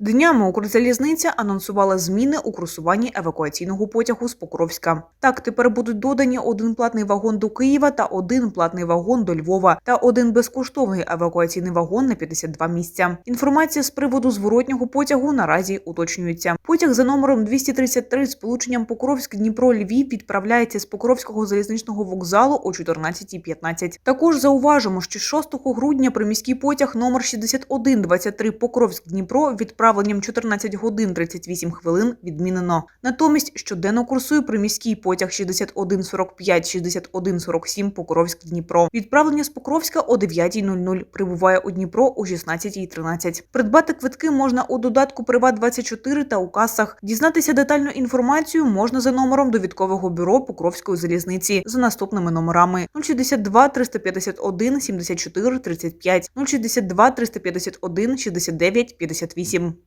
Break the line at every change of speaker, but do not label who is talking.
Днями Укрзалізниця анонсувала зміни у курсуванні евакуаційного потягу з Покровська. Так, тепер будуть додані один платний вагон до Києва та один платний вагон до Львова та один безкоштовний евакуаційний вагон на 52 місця. Інформація з приводу зворотнього потягу наразі уточнюється. Потяг за номером 233 з полученням Покровськ Дніпро Львів відправляється з Покровського залізничного вокзалу о 14.15. Також зауважимо, що 6 грудня приміський потяг номер 6123 Покровськ Дніпро відправленням 14 годин 38 хвилин відмінено. Натомість щоденно курсує приміський потяг 6145 6147 Покровськ Дніпро. Відправлення з Покровська о 9.00 прибуває у Дніпро о 16.13. Придбати квитки можна у додатку Приват 24 та у касах. Дізнатися детальну інформацію можна за номером довідкового бюро Покровської залізниці за наступними номерами 062 351 74 35, 062 351 69 58.